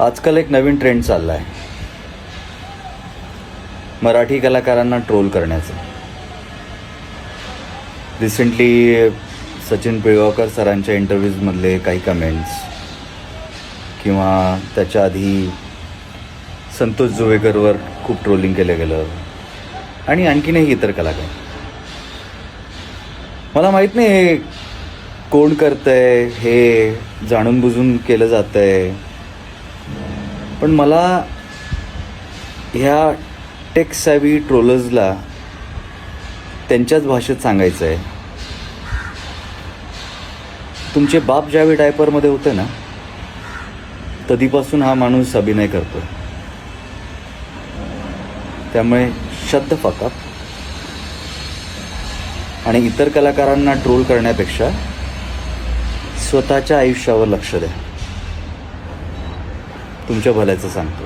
आजकाल एक नवीन ट्रेंड चालला आहे मराठी कलाकारांना ट्रोल करण्याचं. रिसेंटली सचिन पिळगावकर सरांच्या इंटरव्ह्यूजमधले काही कमेंट्स किंवा त्याच्या आधी संतोष जुवेकरवर खूप ट्रोलिंग केलं गेलं आणि आणखीनही इतर कलाकार. मला माहीत नाही हे कोण करतंय हे जाणून बुजून केलं जातंय. पण मला ह्या टेक सॅवी ट्रोलर्सला त्यांच्याच भाषेत सांगायचं आहे. तुमचे बाप ज्यावेळी डायपरमध्ये होते ना तधीपासून हा माणूस अभिनय करतो त्यामुळे शब्द फकाप. आणि इतर कलाकारांना ट्रोल करण्यापेक्षा स्वतःच्या आयुष्यावर लक्ष द्या. तुमच्या भल्याचं सांगतो.